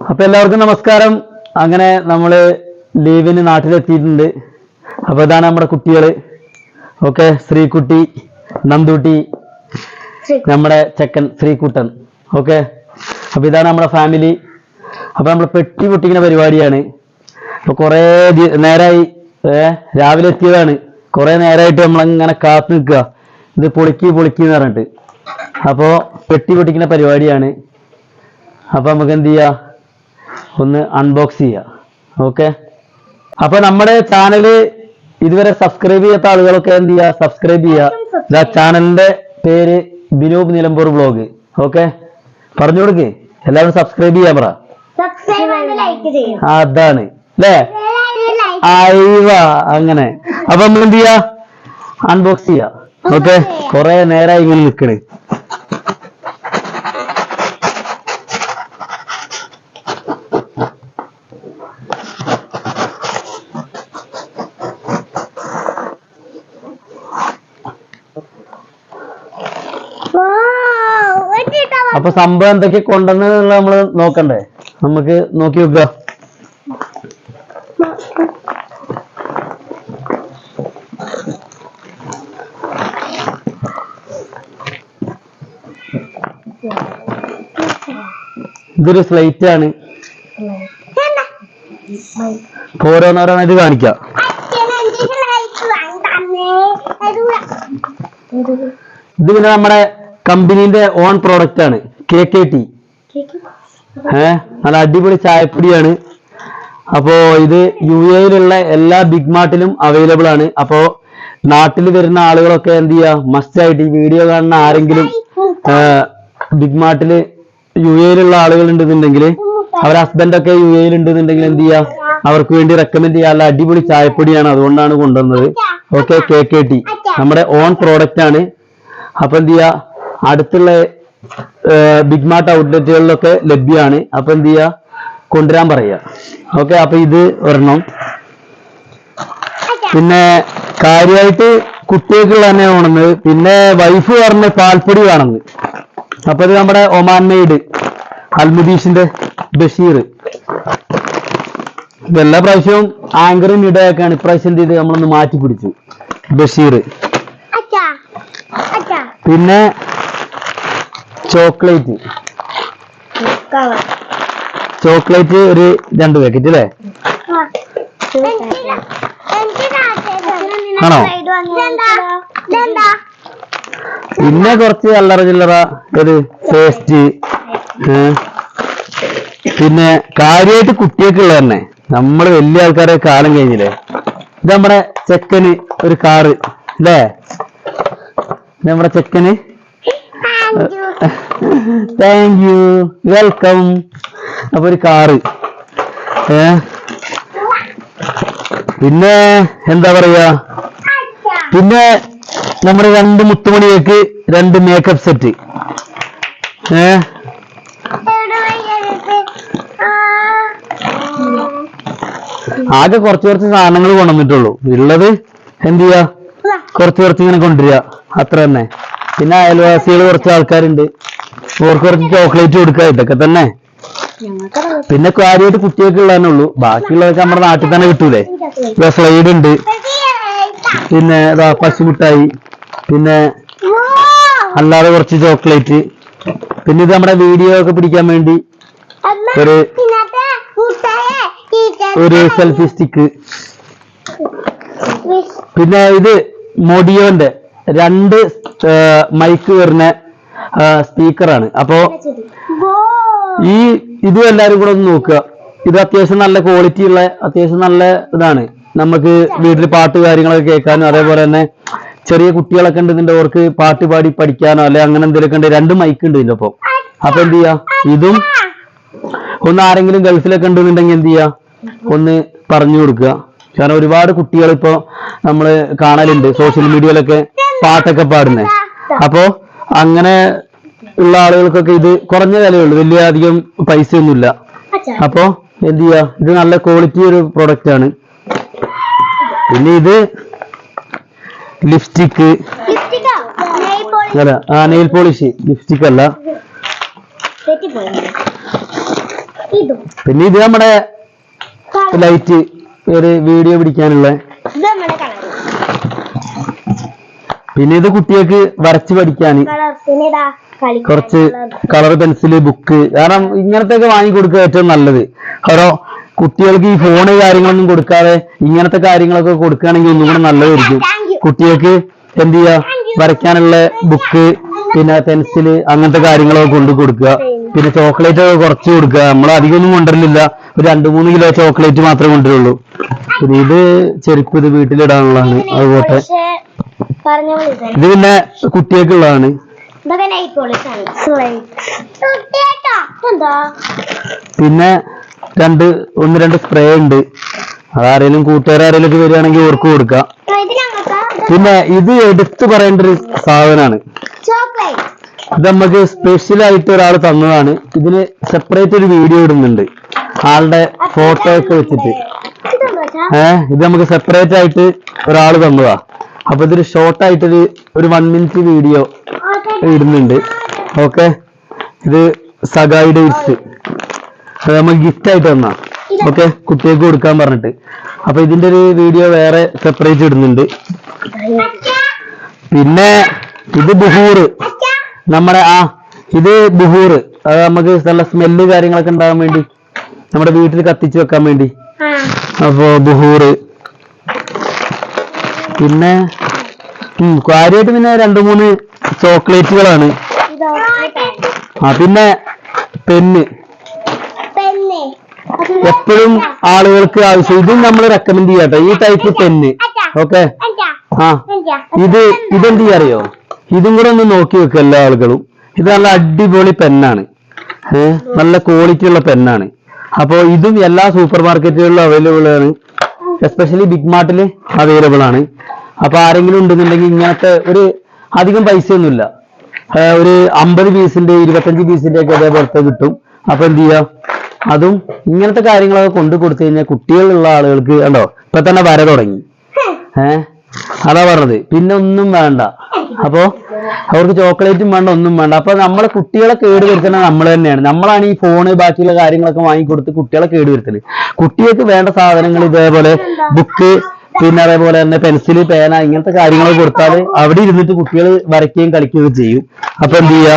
അപ്പൊ എല്ലാവർക്കും നമസ്കാരം. അങ്ങനെ നമ്മൾ ലീവിന് നാട്ടിലെത്തിയിട്ടുണ്ട്. അപ്പൊ ഇതാണ് നമ്മുടെ കുട്ടികൾ. ഓക്കെ ശ്രീകുട്ടി നന്ദുട്ടി നമ്മുടെ ചെക്കൻ ശ്രീകുട്ടൻ. ഓക്കെ അപ്പൊ ഇതാണ് നമ്മുടെ ഫാമിലി. അപ്പൊ നമ്മൾ പെട്ടി പൊട്ടിക്കുന്ന പരിപാടിയാണ്. അപ്പൊ കുറേ നേരായി രാവിലെ എത്തിയതാണ്. കുറെ നേരമായിട്ട് നമ്മളങ്ങനെ കാത്തു നിൽക്കുക. ഇത് പൊളിക്ക് പൊളിക്ക് എന്ന് പറഞ്ഞിട്ട്. അപ്പോ പെട്ടി പൊട്ടിക്കുന്ന പരിപാടിയാണ്. അപ്പൊ നമുക്ക് എന്ത് ചെയ്യാ? ഒന്ന് അൺബോക്സ് ചെയ്യുക ഓക്കെ അപ്പൊ നമ്മുടെ ചാനൽ ഇതുവരെ സബ്സ്ക്രൈബ് ചെയ്യാത്ത ആളുകളൊക്കെ എന്ത് ചെയ്യുക സബ്സ്ക്രൈബ് ചെയ്യുക ചാനലിന്റെ പേര് ബിനൂപ് നിലമ്പൂർ ബ്ലോഗ് ഓക്കെ പറഞ്ഞു കൊടുക്ക്. എല്ലാവരും സബ്സ്ക്രൈബ് ചെയ്യാൻ പറ. അതാണ്. അല്ലേ അയവ അങ്ങനെ. അപ്പൊ നമ്മൾ എന്ത് ചെയ്യാ? അൺബോക്സ് ചെയ്യാ. ഓക്കെ കൊറേ നേരമായി ഇങ്ങനെ നിക്കണ്. അപ്പൊ സംഭവം എന്തൊക്കെ കൊണ്ടുവന്നുള്ള നമ്മൾ നോക്കണ്ടേ? നമുക്ക് നോക്കി വെക്കുക ഇതൊരു സ്ലൈറ്റ് ആണ്. ഓരോന്നോരോന്നായിട്ട് കാണിക്കാം. ഇത് പിന്നെ നമ്മുടെ കമ്പനീന്റെ ഓൺ പ്രോഡക്റ്റ് ആണ്. കെ കെ ടി ഏഹ് നല്ല അടിപൊളി ചായപ്പൊടിയാണ്. അപ്പോ ഇത് യു എയിലുള്ള എല്ലാ ബിഗ് മാർട്ടിലും അവൈലബിൾ ആണ്. അപ്പോ നാട്ടിൽ വരുന്ന ആളുകളൊക്കെ എന്ത് ചെയ്യാ? മസ്റ്റ് ആയിട്ട് ഈ വീഡിയോ കാണുന്ന ആരെങ്കിലും ബിഗ് മാർട്ടിൽ യു എയിലുള്ള ആളുകൾ ഉണ്ടെന്നുണ്ടെങ്കിൽ അവരെ ഹസ്ബൻഡൊക്കെ യു എയിൽ ഉണ്ടെന്നുണ്ടെങ്കിൽ എന്ത് ചെയ്യാ? അവർക്ക് വേണ്ടി റെക്കമെൻഡ് ചെയ്യാനുള്ള അടിപൊളി ചായപ്പൊടിയാണ് അതുകൊണ്ടാണ് കൊണ്ടുവന്നത്. ഓക്കെ കെ കെ ടി നമ്മുടെ ഓൺ പ്രോഡക്റ്റ് ആണ്. അപ്പൊ എന്ത് ചെയ്യാ? അടുത്തുള്ള ബിഗ് മാർട്ട് ഔട്ട്ലെറ്റുകളിലൊക്കെ ലഭ്യമാണ് അപ്പൊ എന്ത് ചെയ്യാ? കൊണ്ടുവരാൻ പറയുക ഓക്കെ അപ്പൊ ഇത് ഒരെണ്ണം. പിന്നെ കാര്യമായിട്ട് കുട്ടികൾക്കുള്ള തന്നെ വേണമെന്ന്. പിന്നെ വൈഫ് പറഞ്ഞ പാൽപ്പൊടി വേണമെന്ന്. അപ്പൊ ഇത് നമ്മുടെ ഒമാൻ മെയ്ഡ് അൽമുദീഷിന്റെ ബഷീർ. എല്ലാ പ്രാവശ്യവും ആങ്കറും ഇടയൊക്കെയാണ്. ഇപ്രാവശ്യം എന്ത് ചെയ്ത്? നമ്മളൊന്ന് മാറ്റി പിടിച്ചു. ബഷീർ. പിന്നെ ചോക്ലേറ്റ്. ചോക്ലേറ്റ് ഒരു രണ്ട് പാക്കറ്റ് അല്ലേ ആണോ? പിന്നെ കുറച്ച് അല്ലറ ചില്ലറ ഒരു പേസ്റ്റ് പിന്നെ കാര്യമായിട്ട് കുട്ടിയൊക്കെ തന്നെ. നമ്മൾ വലിയ ആൾക്കാരെ കാലം കഴിഞ്ഞില്ലേ? ഇത് നമ്മുടെ ചെക്കന് ഒരു കാറ് അല്ലേ നമ്മുടെ ചെക്കന് താങ്ക് യു വെൽക്കം അപ്പൊ ഒരു കാറ്. ഏ? പിന്നെ എന്താ പറയാ? പിന്നെ നമ്മുടെ രണ്ട് മുത്തുമണിയേക്ക് രണ്ട് മേക്കപ്പ് സെറ്റ് ഏ? ആകെ കുറച്ച് കുറച്ച് സാധനങ്ങൾ കൊണ്ടുവന്നിട്ടുള്ളൂ. ഉള്ളത് എന്ത് ചെയ്യാ? കുറച്ച് കുറച്ച് ഇങ്ങനെ കൊണ്ടുവരിക. അത്ര തന്നെ. പിന്നെ അയൽവാസികൾ കുറച്ച് ആൾക്കാരുണ്ട്. ഓർക്ക് കുറച്ച് ചോക്ലേറ്റ് കൊടുക്കുക ഇതൊക്കെ തന്നെ. പിന്നെ കാര്യമായിട്ട് കുട്ടികൾക്ക് ഉള്ളതന്നെ ഉള്ളൂ. ബാക്കിയുള്ളതൊക്കെ നമ്മുടെ നാട്ടിൽ തന്നെ കിട്ടൂലേ? സ്ലൈഡ് ഉണ്ട്. പിന്നെ പശുമുട്ടായി. പിന്നെ അല്ലാതെ കുറച്ച് ചോക്ലേറ്റ് പിന്നെ ഇത് നമ്മുടെ വീഡിയോ ഒക്കെ പിടിക്കാൻ വേണ്ടി ഒരു ഒരു സെൽഫി സ്റ്റിക്ക് പിന്നെ ഇത് മൊഡിയോന്റെ രണ്ട് മൈക്ക് വരുന്ന സ്പീക്കറാണ് അപ്പോ ഈ ഇതും എല്ലാരും കൂടെ ഒന്ന് നോക്കുക. ഇത് അത്യാവശ്യം നല്ല ക്വാളിറ്റി ഉള്ള അത്യാവശ്യം നല്ല ഇതാണ്. നമുക്ക് വീട്ടിൽ പാട്ട് കാര്യങ്ങളൊക്കെ കേൾക്കാനും അതേപോലെ തന്നെ ചെറിയ കുട്ടികളൊക്കെ ഉണ്ടെന്നുണ്ട് അവർക്ക് പാട്ട് പാടി പഠിക്കാനോ അല്ലെ അങ്ങനെ എന്തെങ്കിലുമൊക്കെ ഉണ്ട് രണ്ട് മൈക്ക് ഉണ്ട് ഇതിന്റെ ഒപ്പം. അപ്പൊ എന്ത് ചെയ്യാ? ഇതും ഒന്ന് ആരെങ്കിലും ഗൾഫിലൊക്കെ ഉണ്ടെന്നുണ്ടെങ്കിൽ എന്ത് ചെയ്യാ? ഒന്ന് പറഞ്ഞു കൊടുക്കുക. കാരണം ഒരുപാട് കുട്ടികൾ ഇപ്പോ നമ്മൾ കാണലുണ്ട് സോഷ്യൽ മീഡിയയിലൊക്കെ പാട്ടൊക്കെ പാടുന്നത് അപ്പോ അങ്ങനെ ഉള്ള ആളുകൾക്കൊക്കെ ഇത് കുറഞ്ഞ വിലയുള്ളൂ വലിയ അധികം പൈസ ഒന്നുമില്ല അപ്പോ എന്ത് ചെയ്യാ? ഇത് നല്ല ക്വാളിറ്റി ഒരു പ്രൊഡക്റ്റ് ആണ്. പിന്നെ ഇത് ലിപ്സ്റ്റിക്ക് അല്ല ആ നെയിൽ പോളിഷ് ലിപ്സ്റ്റിക് അല്ല. പിന്നെ ഇത് നമ്മുടെ ലൈറ്റ് ഒരു വീഡിയോ പിടിക്കാനുള്ള പിന്നെ ഇത് കുട്ടികൾക്ക് വരച്ച് പഠിക്കാൻ കുറച്ച്. Colour pencil book. കാരണം ഇങ്ങനത്തെ ഒക്കെ വാങ്ങിക്കൊടുക്കുക ഏറ്റവും നല്ലത്. കാരണം കുട്ടികൾക്ക് ഈ ഫോണ് കാര്യങ്ങളൊന്നും കൊടുക്കാതെ ഇങ്ങനത്തെ കാര്യങ്ങളൊക്കെ കൊടുക്കുകയാണെങ്കിൽ ഒന്നും കൂടെ നല്ലതായിരിക്കും. കുട്ടികൾക്ക് എന്ത് ചെയ്യാ വരയ്ക്കാനുള്ള ബുക്ക് പിന്നെ പെൻസിൽ അങ്ങനത്തെ കാര്യങ്ങളൊക്കെ കൊണ്ടു കൊടുക്കുക. പിന്നെ ചോക്ലേറ്റ് കുറച്ച് കൊടുക്കുക. നമ്മൾ അധികമൊന്നും കൊണ്ടുവരില്ല ഒരു രണ്ട് മൂന്ന് കിലോ ചോക്ലേറ്റ് മാത്രമേ കൊണ്ടുവരുള്ളൂ. പിന്നെ ഇത് ചെരുപ്പ് ഇത് വീട്ടിലിടാനുള്ളതാണ്. പറഞ്ഞ ഇത് പിന്നെ കുട്ടികൾക്കുള്ളതാണ് പിന്നെ രണ്ട് ഒന്ന് രണ്ട് സ്പ്രേ ഉണ്ട്. അതാരേലും കൂട്ടുകാരാരേലും ഒക്കെ വരികയാണെങ്കിൽ ഓർക്ക് കൊടുക്കാം. പിന്നെ ഇത് എടുത്തു പറയേണ്ട ഒരു സാധനമാണ്. ചോക്ലേറ്റ്. ഇത് നമുക്ക് സ്പെഷ്യൽ ആയിട്ട് ഒരാൾ തന്നതാണ്. ഇതിന് സെപ്പറേറ്റ് ഒരു വീഡിയോ ഇടുന്നുണ്ട്. ആളുടെ ഫോട്ടോ ഒക്കെ വെച്ചിട്ട്. ഏഹ് ഇത് നമുക്ക് സെപ്പറേറ്റ് ആയിട്ട് ഒരാൾ തന്നതാ. അപ്പൊ ഇതൊരു ഷോർട്ട് ആയിട്ടൊരു ഒരു വൺ മിനിറ്റ് വീഡിയോ ഇടുന്നുണ്ട്. ഓക്കെ ഇത് സഗായി ഡേറ്റ്സ് അത് നമ്മൾ ഗിഫ്റ്റ് ആയിട്ട് തന്നാ. ഓക്കെ കുട്ടികൾക്ക് കൊടുക്കാൻ പറഞ്ഞിട്ട്. അപ്പൊ ഇതിന്റെ ഒരു വീഡിയോ വേറെ സെപ്പറേറ്റ് ഇടുന്നുണ്ട്. പിന്നെ ഇത് ബുഹൂർ. നമ്മുടെ ആ ഇത് ബുഹൂർ. അത് നമുക്ക് നല്ല സ്മെല്ല് കാര്യങ്ങളൊക്കെ ഉണ്ടാകാൻ വേണ്ടി നമ്മുടെ വീട്ടിൽ കത്തിച്ച് വെക്കാൻ വേണ്ടി. അപ്പോ ബുഹൂർ. പിന്നെ കാര്യമായിട്ട് പിന്നെ രണ്ടു മൂന്ന് ചോക്ലേറ്റുകളാണ്. ആ പിന്നെ പെന്ന്. എപ്പോഴും ആളുകൾക്ക് ആവശ്യം. ഇതും നമ്മൾ റെക്കമെൻഡ് ചെയ്യാട്ടോ. ഈ ടൈപ്പ് പെന്ന്. ഓക്കെ ആ ഇത് ഇതെന്ത് ചെയ്യാ അറിയോ? ഇതും കൂടെ ഒന്ന് നോക്കി വെക്കുക എല്ലാ ആളുകളും. ഇത് നല്ല അടിപൊളി പെന്നാണ്. ഏഹ് നല്ല ക്വാളിറ്റി ഉള്ള പെന്നാണ്. അപ്പൊ ഇതും എല്ലാ സൂപ്പർ മാർക്കറ്റുകളിലും അവൈലബിൾ ആണ് എസ്പെഷ്യലി ബിഗ് മാർട്ടിൽ അവൈലബിൾ ആണ്. അപ്പൊ ആരെങ്കിലും ഉണ്ടെന്നുണ്ടെങ്കിൽ ഇങ്ങനത്തെ ഒരു അധികം പൈസയൊന്നുമില്ല. ഒരു അമ്പത് പീസിന്റെ ഇരുപത്തഞ്ച് പീസിന്റെ ഒക്കെ അതേപോലത്തെ കിട്ടും. അപ്പൊ എന്ത് ചെയ്യാ? അതും ഇങ്ങനത്തെ കാര്യങ്ങളൊക്കെ കൊണ്ടു കൊടുത്തു കഴിഞ്ഞാൽ കുട്ടികളുള്ള ആളുകൾക്ക് കണ്ടോ? ഇപ്പൊ തന്നെ വര തുടങ്ങി. ഏഹ് അതാ പറഞ്ഞത്. പിന്നെ ഒന്നും വേണ്ട. അപ്പോ അവർക്ക് ചോക്ലേറ്റും വേണ്ട ഒന്നും വേണ്ട. അപ്പൊ നമ്മളെ കുട്ടികളെ കേട് വരുത്തുന്നത് നമ്മൾ തന്നെയാണ്. നമ്മളാണ് ഈ ഫോണ് ബാക്കിയുള്ള കാര്യങ്ങളൊക്കെ വാങ്ങിക്കൊടുത്ത് കുട്ടികളെ കേട് വരുത്തൽ. കുട്ടികൾക്ക് വേണ്ട സാധനങ്ങൾ ഇതേപോലെ ബുക്ക് പിന്നെ അതേപോലെ തന്നെ പെൻസിൽ പേന ഇങ്ങനത്തെ കാര്യങ്ങൾ കൊടുത്താൽ അവിടെ ഇരുന്നിട്ട് കുട്ടികൾ വരയ്ക്കുകയും കളിക്കുകയും ചെയ്യും. അപ്പൊ എന്ത് ചെയ്യാ?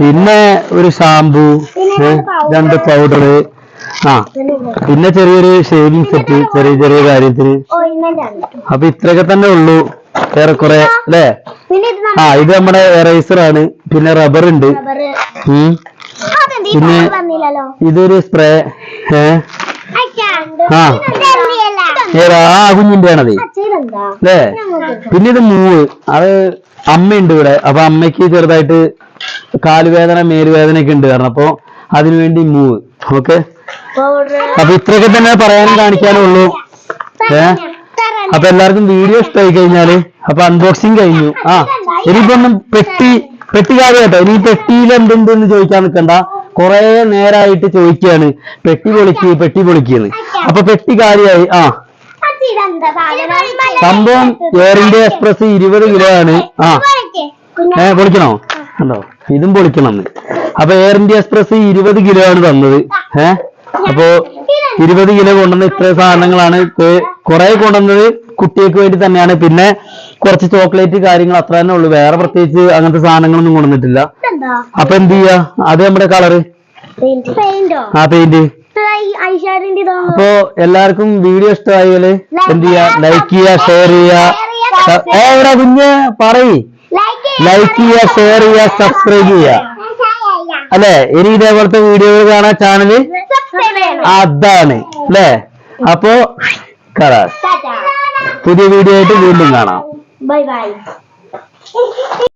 പിന്നെ ഒരു ഷാംപൂ രണ്ട് പൗഡർ ആ പിന്നെ ചെറിയൊരു ഷേവിംഗ് സെറ്റ് ചെറിയ ചെറിയ കാര്യത്തിന്. അപ്പൊ ഇത്രയൊക്കെ തന്നെ ഉള്ളൂ. ഏറെക്കുറെ അല്ലേ? ആ ഇത് നമ്മുടെ എറൈസർ ആണ്. പിന്നെ റബ്ബർ ഉണ്ട്. പിന്നെ- ഇതൊരു സ്പ്രേ ഏ? ആ. ഏതാ? ആ കുഞ്ഞിന്റെ ആണത് അല്ലേ? പിന്നെ ഇത് മൂവ്. അത് അമ്മയുണ്ട് ഇവിടെ. അപ്പൊ അമ്മയ്ക്ക് ചെറുതായിട്ട് കാലുവേദന മേലുവേദന ഒക്കെ ഉണ്ട്. കാരണം അപ്പൊ അതിനുവേണ്ടി മൂവ്. ഓക്കെ? അപ്പൊ ഇത്രയൊക്കെ തന്നെ പറയാനും കാണിക്കാനും ഏഹ് അപ്പൊ എല്ലാവർക്കും വീഡിയോ ഇഷ്ടമായി കഴിഞ്ഞാൽ അപ്പൊ അൺബോക്സിങ് കഴിഞ്ഞു. ആ ഇനിയിപ്പോ ഒന്നും പെട്ടി പെട്ടി കാര്യം കേട്ടോ ഇനി പെട്ടിയിൽ എന്തുണ്ടെന്ന് ചോദിക്കാൻ നിൽക്കണ്ട. കുറെ നേരമായിട്ട് ചോദിക്കുകയാണ്. പെട്ടി പൊളിക്ക് പെട്ടി പൊളിക്കുന്നു. അപ്പൊ പെട്ടി കാര്യമായി ആ. സംഭവം എയർ ഇന്ത്യ എക്സ്പ്രസ് ഇരുപത് കിലോ ആണ്. ആ. ഏ പൊളിക്കണോ? കണ്ടോ? ഇതും പൊളിക്കണം അപ്പൊ എയർ ഇന്ത്യ എക്സ്പ്രസ് ഇരുപത് കിലോ ആണ് തന്നത്. ഏ? അപ്പോ ഇരുപത് കിലോ കൊണ്ടുവന്ന ഇത്ര സാധനങ്ങളാണ്. കുറെ കൊണ്ടുവന്നത് കുട്ടികൾക്ക് വേണ്ടി തന്നെയാണ്. പിന്നെ കുറച്ച് ചോക്ലേറ്റ് കാര്യങ്ങൾ അത്ര തന്നെ ഉള്ളു. വേറെ പ്രത്യേകിച്ച് അങ്ങനത്തെ സാധനങ്ങളൊന്നും കൊണ്ടുവന്നിട്ടില്ല. അപ്പൊ എന്ത് ചെയ്യാ? അത് നമ്മുടെ കളറ്. ആ പെയിന്റ് അപ്പോ എല്ലാവർക്കും വീഡിയോ ഇഷ്ടമായാൽ എന്ത് ചെയ്യാ? ലൈക്ക് ചെയ്യാ ഷെയർ ചെയ്യാ ഏ കുഞ്ഞ്? പറയ്. ലൈക്ക് ചെയ്യാ ഷെയർ ചെയ്യാ സബ്സ്ക്രൈബ് ചെയ്യാ അല്ലെ? ഇനി ഇതേപോലത്തെ വീഡിയോകൾ കാണാൻ ചാനൽ അതാണ് അല്ലേ അപ്പോ കലാസ് പുതിയ വീഡിയോ ആയിട്ട് വീണ്ടും കാണാം. Bye bye